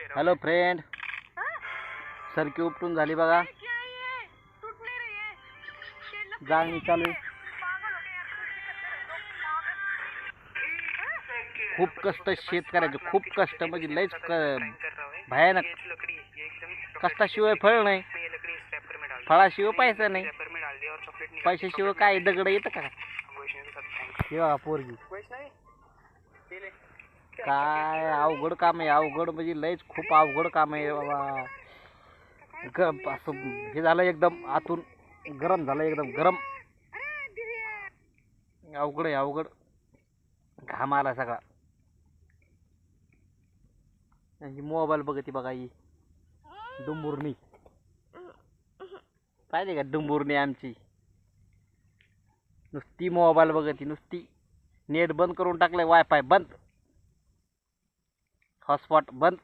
Hello friend सरकी उपटून झाली बघा. जाळणी चालू. खूप कष्ट शेतकऱ्याचे खूप कष्ट म्हणजे लयच भयानक. कष्टाशिवाय फळ नाही. फळाशिवाय पैसा नाही. पैशाशिवाय काय? दगड येतं का? पोरगी. काय अवघड काम आहे अवघड म्हणजे लयच खूप अवघड काम आहे बाबा. गरम असं हे झालं एकदम आतून गरम झालं एकदम गरम. अवघड आहे अवघड. घाम आला सगळा. ही मोबाईल बघते बघा ही. डुंबुर्णी. पाहिजे का डुंबुर्णी आमची? नुसती मोबाईल बघती नुसती. नेट बंद करून टाकलंय वायफाय बंद. हॉटस्पॉट बंद